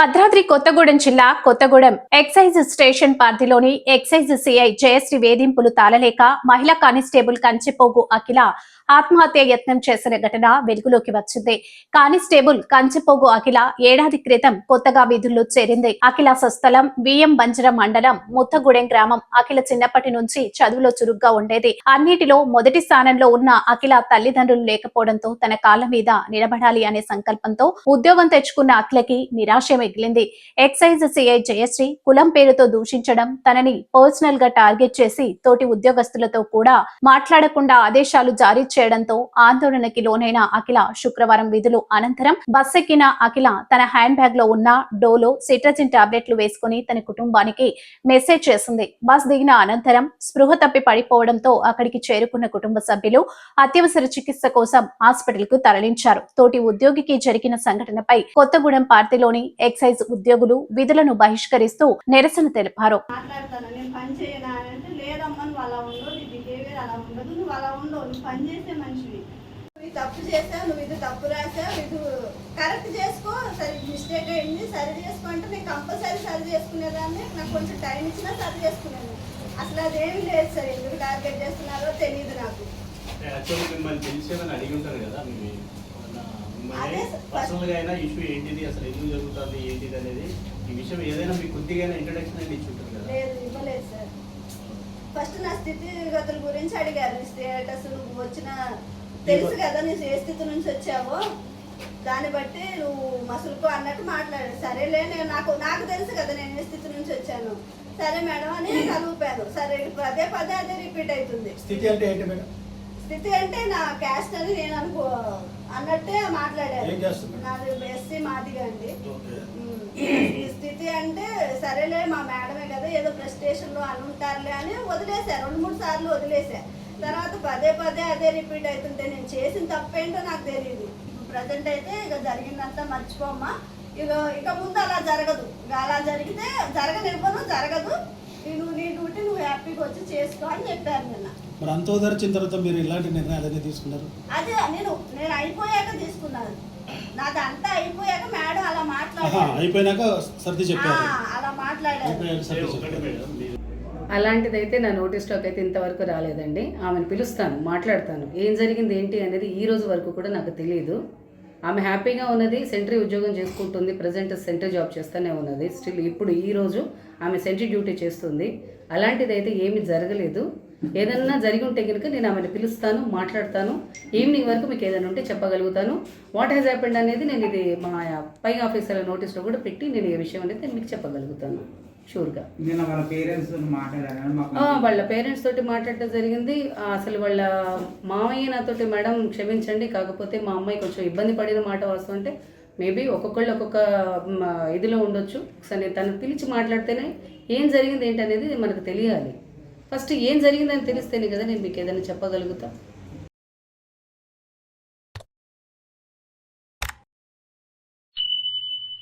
భద్రాద్రి కొత్తగూడెం జిల్లా Kothagudem excise station పరిధిలోని excise CI Jayashree వేధింపులు తాళలేక మహిళా కానిస్టేబుల్ కంచిపోగు అఖిల ఆత్మహత్య యత్నం చేసిన ఘటన వెలుగులోకి వచ్చింది. కానిస్టేబుల్ కంచిపోగు అఖిల ఏడాది క్రితం కొత్తగా విధుల్లో చేరింది. అఖిల స్వస్థలం విఎం బంజరం మండలం ముత్తగూడెం గ్రామం అఖిల చిన్నప్పటి నుంచి చదువులో చురుగ్గా ఉండేది. అన్నిటిలో మొదటి స్థానంలో ఉన్న అఖిల తల్లిదండ్రులు లేకపోవడంతో తన కాళ్ళ మీద నిలబడాలి అనే సంకల్పంతో ఉద్యోగం తెచ్చుకున్న అఖిలకి నిరాశమే మిగిలింది. ఎక్సైజ్ సిఐ జయశ్రీ కులం పేరుతో దూషించడం తనని పర్సనల్గా టార్గెట్ చేసి తోటి ఉద్యోగస్తులతో కూడా మాట్లాడకుండా ఆదేశాలు జారీ చేయడంతో ఆందోళనకి లోనైన అఖిల శుక్రవారం విధులు అనంతరం బస్ ఎక్కిన అఖిల తన హ్యాండ్ బ్యాగ్లో ఉన్న డోలో సిట్రజిన్ టాబ్లెట్లు వేసుకుని తన కుటుంబానికి మెసేజ్ చేసింది. బస్ దిగిన అనంతరం స్పృహ తప్పి పడిపోవడంతో అక్కడికి చేరుకున్న కుటుంబ సభ్యులు అత్యవసర చికిత్స కోసం హాస్పిటల్కు తరలించారు. తోటి ఉద్యోగికి జరిగిన సంఘటనపై కొత్తగూడెం పార్టీలోని ఎక్సైజ్ ఉద్యోగులు విధులను బహిష్కరిస్తూ నిరసన తెలిపారు. మాట్లాడతాను నేను పని చేయనా అని అంటే లేదమ్మా నువ్వు అలా ఉండవు నీ బిహేవియర్ అలా ఉండదు నువ్వు అలా ఉండవు నువ్వు పని చేసే మనిషివి. నువ్వు ఇది తప్పు చేసావు నువ్వు ఇది తప్పు రాసావు ఇది కరెక్ట్ చేసుకో సరే మిస్టేక్ అయింది సరి చేసుకో అంటే నేను కంపల్సరీ సరి చేసుకునేదాన్ని నాకు కొంచెం టైం ఇచ్చినా సరి చేసుకునేది. అసలు అదేమీ లేదు సార్ ఎందుకు టార్గెట్ చేస్తున్నారో తెలియదు నాకు. యాక్చువల్లీ మిమ్మల్ని తెలిసేదని అడిగి ఉంటారు కదా మిమ్మల్ని. పర్సనల్గా అయినా ఇష్యూ ఏంటిది? అసలు ఎందుకు జరుగుతుంది? ఏంటిది అనేది ఈ విషయం ఏదైనా మీకు కొద్దిగా ఇంట్రడక్షన్ అనేది ఇచ్చి ఉంటారు కదా. లేదు ఇవ్వలేదు సార్. ఫస్ట్ నా స్థితిగతుల గురించి అడిగారు. నీ స్టేటస్ నువ్వు వచ్చిన తెలుసు కదా నీ ఏ స్థితి నుంచి వచ్చావో? దాన్ని బట్టి నువ్వు మసులుకో అన్నట్టు మాట్లాడాడు సరేలే నేను నాకు నాకు తెలుసు కదా నేను ఏ స్థితి నుంచి వచ్చాను. సరే మేడం అని కలుపాను సరే పదే పదే అదే రిపీట్ అవుతుంది. స్థితి అంటే ఏంటి మేడం? స్థితి అంటే నా క్యాస్ట్ అని నేను అనుకో అన్నట్టే మాట్లాడారు? నాది ఎస్సీ మాదిగా అండి. ఈ స్థితి అంటే సరేలే మా మేడమే కదా ఏదో ప్రెస్టేషన్లో అని ఉంటారులే అని వదిలేసా. రెండు మూడు సార్లు వదిలేసా. తర్వాత పదే పదే అదే రిపీట్ అవుతుంటే నేను చేసిన తప్పేంటో నాకు తెలియదు ప్రజెంట్ అయితే ఇక జరిగిందంతా మర్చిపోమ్మా. ఇక ఇక ముందు అలా జరగదు. ఇక అలా జరిగితే జరగనివ్వను జరగదు. నేను నీ డ్యూటీ నువ్వు హ్యాపీగా వచ్చి చేసుకో అని చెప్పారు నిన్న. మరి అంత ఓదార్చిన తర్వాత మీరు ఇలాంటి నిర్ణయాలు అనేది తీసుకున్నారు? అదే నేను నేను అయిపోయాక తీసుకున్నాను. నాది అంతా అయిపోయాక మేడం అలా మాట్లాడారు. అయిపోయినాక సర్ది చెప్పారు. ఆ, అలా మాట్లాడారు. అయిపోయాక అలాంటిదైతే నా నోటీస్లోకి అయితే ఇంతవరకు రాలేదండి. ఆమెను పిలుస్తాను మాట్లాడతాను. ఏం జరిగింది ఏంటి అనేది ఈ రోజు వరకు కూడా నాకు తెలియదు ఆమె హ్యాపీగా ఉన్నది సెంట్రీ ఉద్యోగం చేసుకుంటుంది ప్రజెంట్ సెంట్రీ జాబ్ చేస్తూనే ఉన్నది. స్టిల్ ఇప్పుడు ఈ రోజు ఆమె సెంట్రీ డ్యూటీ చేస్తుంది. అలాంటిదైతే ఏమీ జరగలేదు. ఏదన్నా జరిగి ఉంటే కనుక నేను ఆమెను పిలుస్తాను మాట్లాడతాను. ఈవినింగ్ వరకు మీకు ఏదైనా ఉంటే చెప్పగలుగుతాను. వాట్ హ్యాస్ హ్యాపెండ్ అనేది నేను ఇది మా పై ఆఫీసర్ల నోటీస్లో కూడా పెట్టి నేను ఈ విషయం అనేది మీకు చెప్పగలుగుతాను. షూర్గా వాళ్ళ పేరెంట్స్ తోటి మాట్లాడటం జరిగింది. అసలు వాళ్ళ మామయ్య నాతోటి మేడం క్షమించండి కాకపోతే మా అమ్మాయి కొంచెం ఇబ్బంది పడిన మాట వస్తుంటే మేబీ ఒక్కొక్కళ్ళు ఒక్కొక్క ఇదిలో ఉండొచ్చు. ఒకసారి తను పిలిచి మాట్లాడితేనే ఏం జరిగింది ఏంటి అనేది మనకు తెలియాలి. ఫస్ట్ ఏం జరిగిందని తెలిస్తేనే కదా నేను మీకు ఏదైనా చెప్పగలుగుతా.